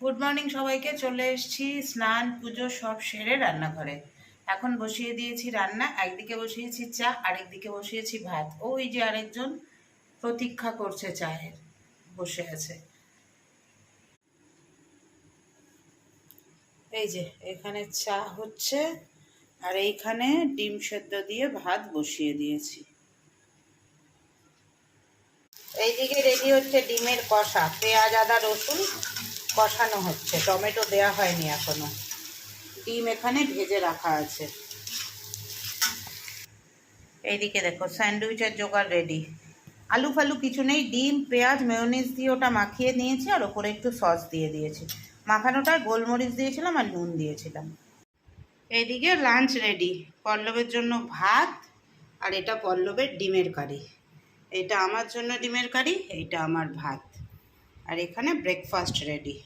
Good morning সবাইকে, চলে এসেছি স্নান, পুজো সব সেরে রান্নাঘরে। এখন বসিয়ে দিয়েছি রান্না, একদিকে বসিয়েছি চা, আরেকদিকে বসিয়েছি ভাত। ওই যে আরেকজন প্রতীক্ষা করছে চায়ের, বসে আছে। এই যে, এখানে চা হচ্ছে, আর এইখানে ডিম সেদ্ধ দিয়ে ভাত বসিয়ে দিয়েছি। এইদিকে রেডি হচ্ছে ডিমের কষা, পেঁয়াজ, আদা, রসুন কষানো হচ্ছে। টমেটো দেয়া হয়নি এখনও। ডিম এখানে ভেজে রাখা আছে। এইদিকে দেখো, স্যান্ডউইচের জোগাড় রেডি আলু ফালু কিছু নেই, ডিম, পেঁয়াজ মেয়োনিজ দিয়ে ওটা মাখিয়ে নিয়েছি আর ওপরে একটু সস দিয়ে দিয়েছি। মাখানোটায় গোলমরিচ দিয়েছিলাম আর নুন দিয়েছিলাম। এইদিকে লাঞ্চ রেডি পল্লবের জন্য ভাত আর এটা পল্লবের ডিমের কারি। এটা আমার জন্য ডিমের কারি, এইটা আমার ভাত। আর এখানে ব্রেকফাস্ট রেডি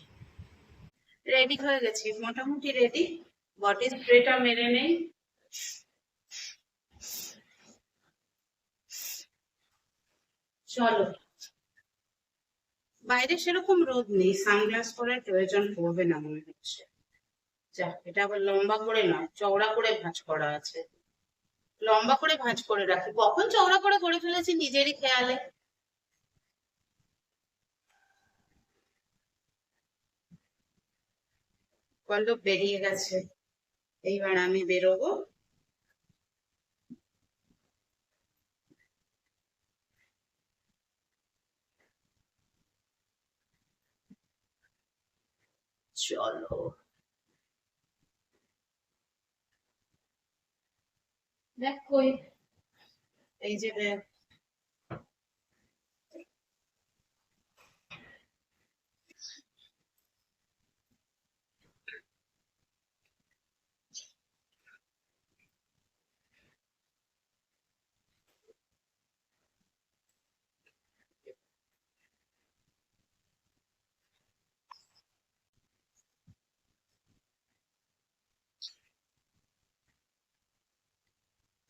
রেডি হয়ে গেছি, মোটামুটি রেডি বডি স্প্রেটা মেরে নেই চলো। বাইরে সেরকম রোদ নেই সানগ্লাস পরার প্রয়োজন পড়বে না মনে হচ্ছে। যা, এটা আবার লম্বা করে নয় চওড়া করে ভাঁজ করা আছে। লম্বা করে ভাঁজ করে রাখি। কখন চওড়া করে করে ফেলেছি নিজেরই খেয়ালে? পল্লব বেরিয়ে গেছে। এইবার আমি বেরোবো। চলো। দেখ কই এই যে ব্যাগ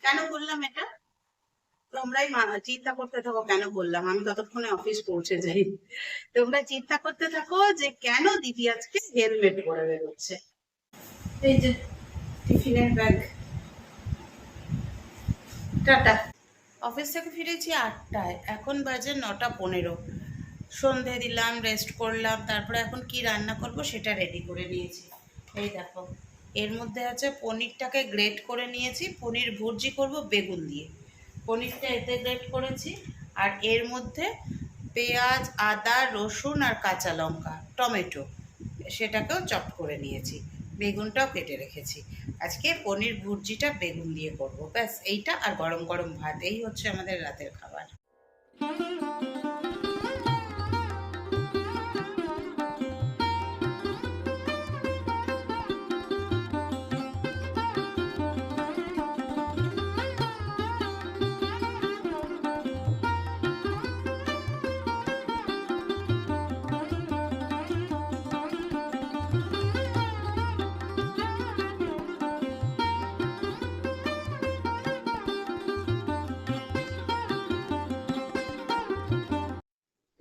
কেন বললাম এটা? তোমরাই চিন্তা করতে থাকো কেন বললাম। আমি ততক্ষণে অফিস পৌঁছে যাই। তোমরা চিন্তা করতে থাকো যে কেন দিদি আজকে হেলমেট পরে বেরোচ্ছে। এই যে টিফিনের ব্যাগ টাটা। অফিস থেকে ফিরেছি আটটায়। এখন বাজে নটা পনেরো। সন্ধে দিলাম রেস্ট করলাম, তারপরে এখন কি রান্না করব সেটা রেডি করে নিয়েছি। এই দেখো। এর মধ্যে আছে পনিরটাকে গ্রেট করে নিয়েছি, পনির ভুর্জি করব বেগুন দিয়ে। পনিরটা এতে গ্রেট করেছি, আর এর মধ্যে পেঁয়াজ, আদা, রসুন আর কাঁচা লঙ্কা, টমেটো সেটাকেও চপ করে নিয়েছি, বেগুনটাও কেটে রেখেছি। আজকে পনির ভুর্জিটা বেগুন দিয়ে করব, ব্যাস এইটা আর গরম গরম ভাত, এই হচ্ছে আমাদের রাতের খাবার।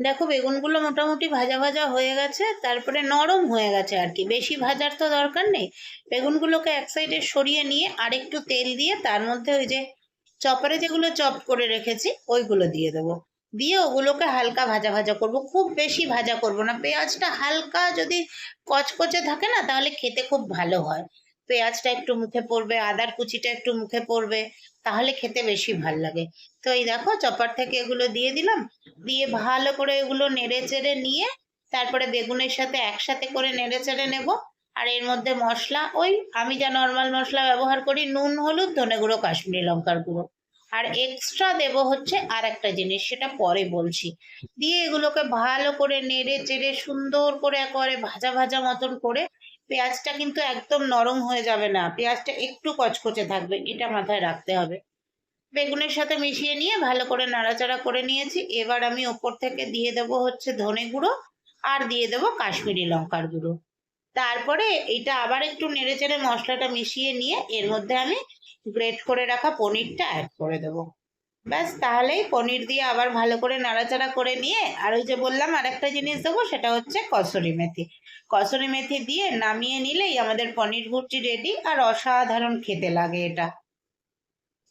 দেখো বেগুনগুলো মোটামুটি ভাজা ভাজা হয়ে গেছে, তারপরে নরম হয়ে গেছে আর কি। বেশি ভাজার তো দরকার নেই। বেগুনগুলোকে এক সাইডে সরিয়ে নিয়ে আরেকটু তেল দিয়ে তার মধ্যে ওই যে চপারে যেগুলো চপ করে রেখেছি, ওইগুলো দিয়ে দেবো। দিয়ে ওগুলোকে হালকা ভাজা ভাজা করব। খুব বেশি ভাজা করব না। পেঁয়াজটা হালকা যদি কচকচে থাকে না, তাহলে খেতে খুব ভালো হয়। পেঁয়াজটা একটু মুখে পড়বে, আদার কুচিটা একটু মুখে পড়বে, তাহলে খেতে বেশি ভালো লাগে। তো এই দেখো, চপার থেকে এগুলো দিয়ে দিলাম, দিয়ে ভালো করে এগুলো নেড়ে চেড়ে নিয়ে তারপরে বেগুনের সাথে একসাথে করে নেড়ে চেড়ে নেব। আর এর মধ্যে মশলা, ওই আমি যা নর্মাল মশলা ব্যবহার করি, নুন, হলুদ, ধনে গুঁড়ো, কাশ্মীরি লঙ্কার গুঁড়ো। আর এক্সট্রা দেব হচ্ছে আর একটা জিনিস, সেটা পরে বলছি। দিয়ে এগুলোকে ভালো করে নেড়ে চেড়ে সুন্দর করে একেবারে ভাজা ভাজা মতন করে পেঁয়াজটা কিন্তু একদম নরম হয়ে যাবে না। পেঁয়াজটা একটু কচকচে থাকবে, এটা মাথায় রাখতে হবে। বেগুনের সাথে মিশিয়ে নিয়ে ভালো করে নাড়াচাড়া করে নিয়েছি। এবার আমি ওপর থেকে দিয়ে দেব হচ্ছে ধনে গুঁড়ো আর দিয়ে দেব কাশ্মীরি লঙ্কার গুঁড়ো। তারপরে এটা আবার একটু নেড়ে চেড়ে মশলাটা মিশিয়ে নিয়ে এর মধ্যে আমি গ্রেট করে রাখা পনিরটা অ্যাড করে দেব। ব্যাস, তাহলেই পনির দিয়ে আবার ভালো করে নাড়াচাড়া করে নিয়ে আর ওই যে বললাম আর একটা জিনিস দেবো, সেটা হচ্ছে কসুরি মেথি। কসুরি মেথি দিয়ে নামিয়ে নিলেই আমাদের পনির ভুর্জি রেডি আর অসাধারণ খেতে লাগে এটা।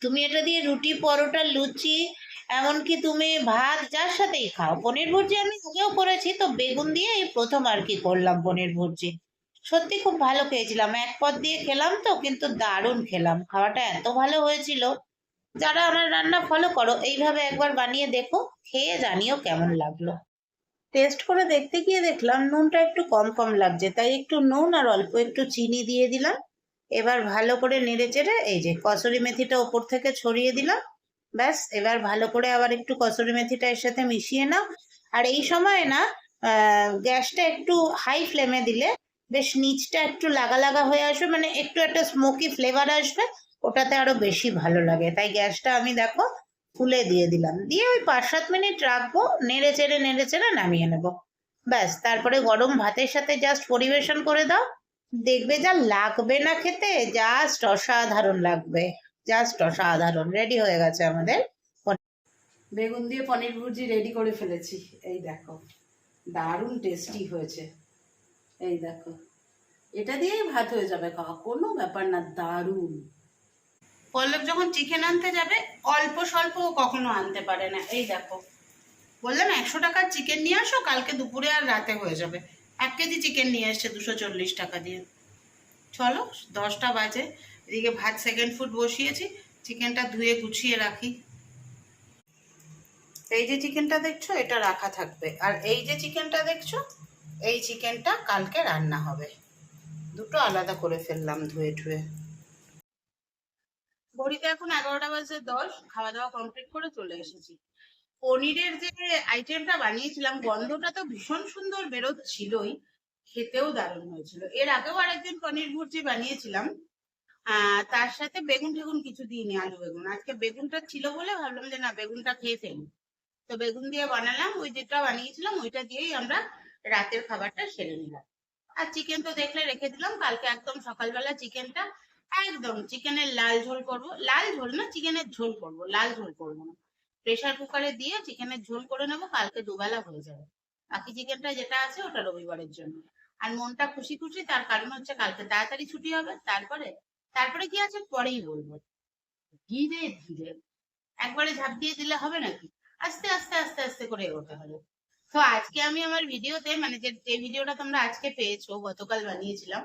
তুমি এটা দিয়ে রুটি, পরোটা, লুচি, এমনকি তুমি ভাত যার সাথেই খাও। পনির ভুর্জি আমি আগেও করেছি, তো বেগুন দিয়ে এই প্রথম আর কি করলাম পনির ভুর্জি সত্যি খুব ভালো খেয়েছিলাম। এক পদ দিয়ে খেলাম তো, কিন্তু দারুণ খেলাম। খাওয়াটা এত ভালো হয়েছিল। যারা আমার রান্না ফলো করো, এইভাবে একবার বানিয়ে দেখো, খেয়ে জানিও কেমন লাগল। টেস্ট করে দেখতে গিয়ে দেখলাম নুনটা একটু কম কম লাগছে, তাই একটু নুন আর অল্প একটু চিনি দিয়ে দিলাম। এবার ভালো করে নেড়ে চেড়ে এই যে কসুরি মেথিটা ওপর থেকে ছড়িয়ে দিলাম। ব্যাস, এবার ভালো করে আবার একটু কসুরি মেথিটা এর সাথে মিশিয়ে নাও। আর এই সময় না গ্যাসটা একটু হাই ফ্লেমে দিলে বেশ নিচটা একটু লাগা লাগা হয়ে আসবে মানে একটু একটা স্মোকি ফ্লেভার আসবে, ওটাতে আরও বেশি ভালো লাগে। তাই গ্যাসটা আমি দেখো ফুলে দিয়ে দিলাম। দিয়ে ওই পাঁচ সাত মিনিট রাখব, নেড়ে চেড়ে নেড়ে চেড়ে নামিয়ে নেব। ব্যাস, তারপরে গরম ভাতের সাথে জাস্ট পরিবেশন করে দাও। দেখবে যা লাগবে না খেতে জাস্ট অসাধারণ লাগবে। জাস্ট অসাধারণ রেডি হয়ে গেছে আমাদের। বেগুন দিয়ে পনির ভুর্জি রেডি করে ফেলেছি। এই দেখো, দারুণ টেস্টি হয়েছে। এই দেখো, এটা দিয়েই ভাত হয়ে যাবে খাওয়া, কোনো ব্যাপার না, দারুণ। পল্লব যখন চিকেন আনতে যাবে, অল্প স্বল্প কখনো আনতে পারে না। এই দেখো। বললাম, একশো টাকার চিকেন নিয়ে আসো, কালকে দুপুরে আর রাতে হয়ে যাবে। এক কেজি চিকেন নিয়ে এসছে দুশো চল্লিশ টাকা দিয়ে। চলো, দশটা বাজে। এদিকে ভাত সেকেন্ড ফুড বসিয়েছি। চিকেনটা ধুয়ে গুছিয়ে রাখি। এই যে চিকেনটা দেখছ, এটা রাখা থাকবে। আর এই যে চিকেনটা দেখছ, এই চিকেনটা কালকে রান্না হবে। দুটো আলাদা করে ফেললাম ধুয়ে ধুয়ে ঘড়িতে এখন এগারোটা বাজে দশ খাওয়া দাওয়া কমপ্লিট করে চলে এসেছি। পনিরের যে আইটেমটা বানিয়েছিলাম, গন্ধটা তো ভীষণ সুন্দর বেরোচ্ছিলই, খেতেও দারুণ হয়েছিল। এর আগেও আরেকদিন পনির ভুর্জি বানিয়েছিলাম। তার সাথে বেগুন টেগুন কিছু দিইনি, আলু বেগুন। আজকে বেগুনটা ছিল বলে ভাবলাম যে না, বেগুনটা খেয়ে ফেলি। তো বেগুন দিয়ে বানালাম, ওই যেটা বানিয়েছিলাম, ওইটা দিয়েই আমরা রাতের খাবারটা সেরে নিলাম। আর চিকেন তো দেখলে রেখে দিলাম, কালকে একদম সকালবেলা চিকেনটা একদম চিকেনের লাল ঝোল করব। লাল ঝোল না, চিকেনের ঝোল করব। লাল ঝোল করব না। প্রেসার কুকারে দিয়ে চিকেনের ঝোল করে নেব, কালকে দুবেলা হয়ে যাবে। বাকি চিকেনটা যেটা আছে ওটা রবিবারের জন্য। আর মনটা খুশি খুশি, তার কারণ হচ্ছে কালকে তাড়াতাড়ি ছুটি হবে, তারপরে তারপরে কি আছে পরেই বলব। ধীরে ধীরে। একবারে ঝাঁপ দিয়ে দিলে হবে নাকি? আস্তে আস্তে আস্তে আস্তে করে এগোতে হবে। তো আজকে আমি আমার ভিডিওতে মানে যে যে ভিডিওটা তোমরা আজকে পেয়েছ, গতকাল বানিয়েছিলাম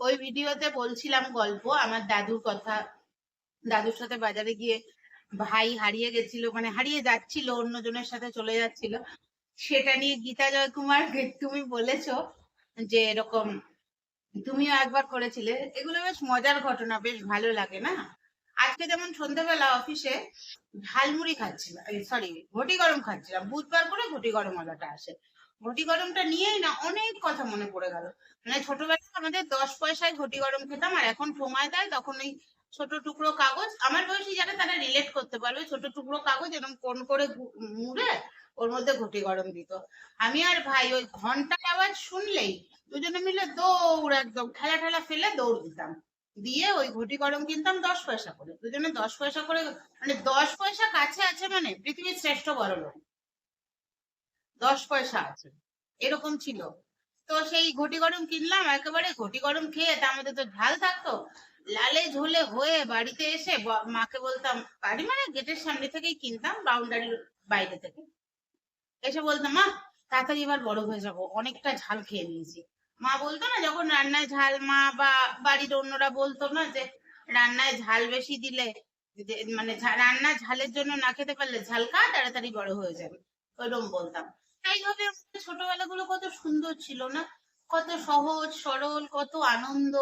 ওই ভিডিওতে বলছিলাম গল্প, আমার দাদুর কথা। দাদুর সাথে বাজারে গিয়ে ভাই হারিয়ে গেছিল মানে হারিয়ে যাচ্ছিল, অন্যজনের সাথে চলে যাচ্ছিল। সেটা নিয়ে গীতা জয়কুমার তুমি বলেছ যে এরকম তুমিও একবার করেছিলে। এগুলো বেশ মজার ঘটনা, বেশ ভালো লাগে না? আজকে যেমন সন্ধ্যাবেলা অফিসে ঝালমুড়ি খাচ্ছিলাম সরি, ঘটি গরম খাচ্ছিলাম। বুধবার করে ঘটি গরম ওয়ালাটা আসে। ঘটি গরমটা নিয়েই না, অনেক কথা মনে পড়ে গেল। মানে ছোটবেলায় আমাদের দশ পয়সায় ঘটি গরম খেতাম, আর এখন সময় দেয় তখন ওই ছোট টুকরো কাগজ। আমার বয়সী যারা, তারা রিলেট করতে পারবে, ছোট টুকরো কাগজ এরকম কোন করে মুড়ে ওর মধ্যে ঘটি গরম দিত। আমি আর ভাই ওই ঘণ্টার আওয়াজ শুনলেই দুজনে মিলে দৌড় একদম, ঠেলা ঠেলা ফেলে দৌড় দিতাম। দিয়ে ওই ঘটি গরম কিনতাম দশ পয়সা করে। দুজনে দশ পয়সা করে মানে দশ পয়সা কাছে আছে মানে পৃথিবীর শ্রেষ্ঠ বড় লোক দশ পয়সা আছে। এরকম ছিল। তো সেই ঘটি গরম কিনলাম, একেবারে ঘটি গরম খেয়ে তার মধ্যে তো ঝাল থাকতো। লালে ঝোলে হয়ে বাড়িতে এসে মাকে বলতাম, বাড়ি মানে গেটের সামনে থেকেই কিনতাম, বাউন্ডারির বাইরে থেকে। এসে বলতাম, মা, তাড়াতাড়ি এবার বড় হয়ে যাব, অনেকটা ঝাল খেয়ে নিয়েছি। মা বলতো না, যখন রান্নায় ঝাল মা বা বাড়ির অন্যরা বলতো না যে, রান্নায় ঝাল বেশি দিলে মানে রান্না ঝালের জন্য না খেতে পারলে ঝাল খা, তাড়াতাড়ি বড় হয়ে যাবে। ওইরকম বলতাম। এইভাবে আমাদের ছোটবেলাগুলো কত সুন্দর ছিল না? কত সহজ, সরল, কত আনন্দ।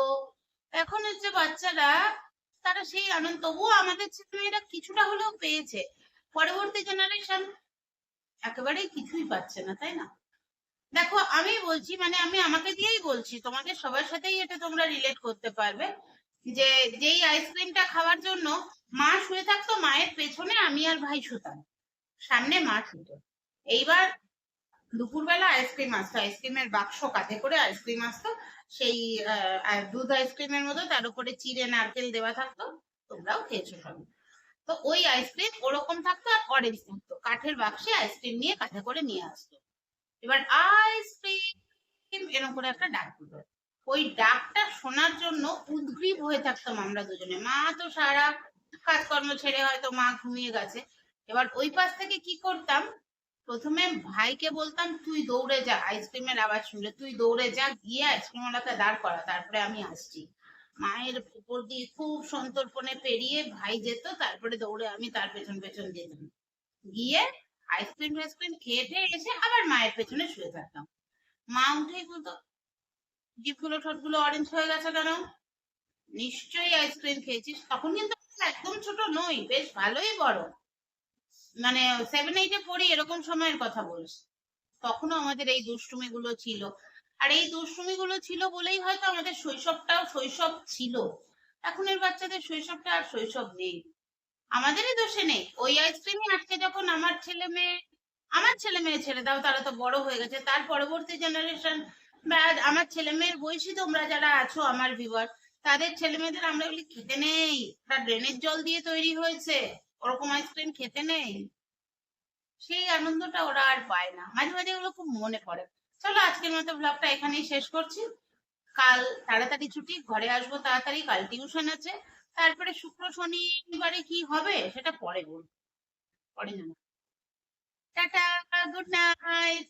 এখন হচ্ছে বাচ্চারা, তারা সেই আনন্দ। তবুও আমাদের ছেলেমেয়েরা কিছুটা হলেও পেয়েছে। পরবর্তী জেনারেশন একেবারেই কিছুই পাচ্ছে না, তাই না? দেখো, আমি বলছি মানে আমি আমাকে দিয়েই বলছি তোমাদের সবার সাথেই এটা তোমরা রিলেট করতে পারবে যে, যেই আইসক্রিমটা খাওয়ার জন্য মা শুয়ে থাকতো, মায়ের পেছনে আমি আর ভাই শুতাম। সামনে মা শুতো। এইবার দুপুরবেলা আইসক্রিম আসতো আইসক্রিমের বাক্স কাঁধে করে আইসক্রিম আসতো। সেই দুধ আইসক্রিমের মতো, তার উপরে চিড়ে, নারকেল দেওয়া থাকতো, তোমরাও খেয়েছো সব তো ওই আইসক্রিম ওরকম থাকতো আর অরেঞ্জ থাকতো। কাঠের বাক্সে আইসক্রিম নিয়ে কাঠে করে নিয়ে আসতো। এবার আইসক্রিম এরকম করে একটা ডাক দিত ওই ডাকটা শোনার জন্য উদ্গ্রীব হয়ে থাকতাম আমরা দুজনে। মা তো সারা কাজকর্ম ছেড়ে হয়তো মা ঘুমিয়ে গেছে। এবার ওই পাশ থেকে কি করতাম? প্রথমে ভাইকে বলতাম, তুই দৌড়ে যা, আইসক্রিমের আওয়াজ শুনলে, তুই দৌড়ে যা, গিয়ে আইসক্রিমওয়ালাকে দাঁড় করা, তারপরে আমি আসছি। মায়ের উপর দিয়ে খুব সন্তর্পণে পেরিয়ে ভাই যেত, তারপরে দৌড়ে আমি তার পেছন পেছন যেতাম। গিয়ে আইসক্রিম টাইসক্রিম খেয়ে টেয়ে এসে আবার মায়ের পেছনে শুয়ে থাকতাম। মা উঠেই বলতো জিপগুলো ঠোঁটগুলো অরেঞ্জ হয়ে গেছে কেন? নিশ্চয়ই আইসক্রিম খেয়েছিস। তখন কিন্তু একদম ছোট নই, বেশ ভালোই বড়। মানে সেভেন এইটে পড়ি এরকম সময়ের কথা বলছি তখনও আমাদের এই দুষ্টুমি গুলো ছিল। আর এই দুষ্টুমি গুলো ছিল বলেই হয়তো আমাদের শৈশবটাও শৈশব ছিল। এখনের বাচ্চাদের শৈশবটা আর শৈশব নেই। আমাদেরই দোষে নেই। ওই আইসক্রিমই আজকে যখন আমার ছেলে মেয়ে, আমার ছেলে মেয়ে ছেড়ে দাও, তারা তো বড় হয়ে গেছে। তার পরবর্তী জেনারেশন বা আমার ছেলে মেয়ের বয়সী তোমরা যারা আছো, আমার ভিউয়ার তাদের ছেলে মেয়েদের আমরা বলি খেতে নেই? তার ড্রেনের জল দিয়ে তৈরি হয়েছে। ওরকম আইসক্রিম খেতে নেই। সেই আনন্দটা ওরা আর পায় না। মাঝে মাঝে ওগুলো খুব মনে পড়ে। চলো আজকের মতো ব্লগটা এখানেই শেষ করছি। কাল তাড়াতাড়ি ছুটি, ঘরে আসব তাড়াতাড়ি, কাল টিউশন আছে। তারপরে শুক্র, শনিবারে কি হবে সেটা পরে বলব। পরে জানা টাটা গুড নাইট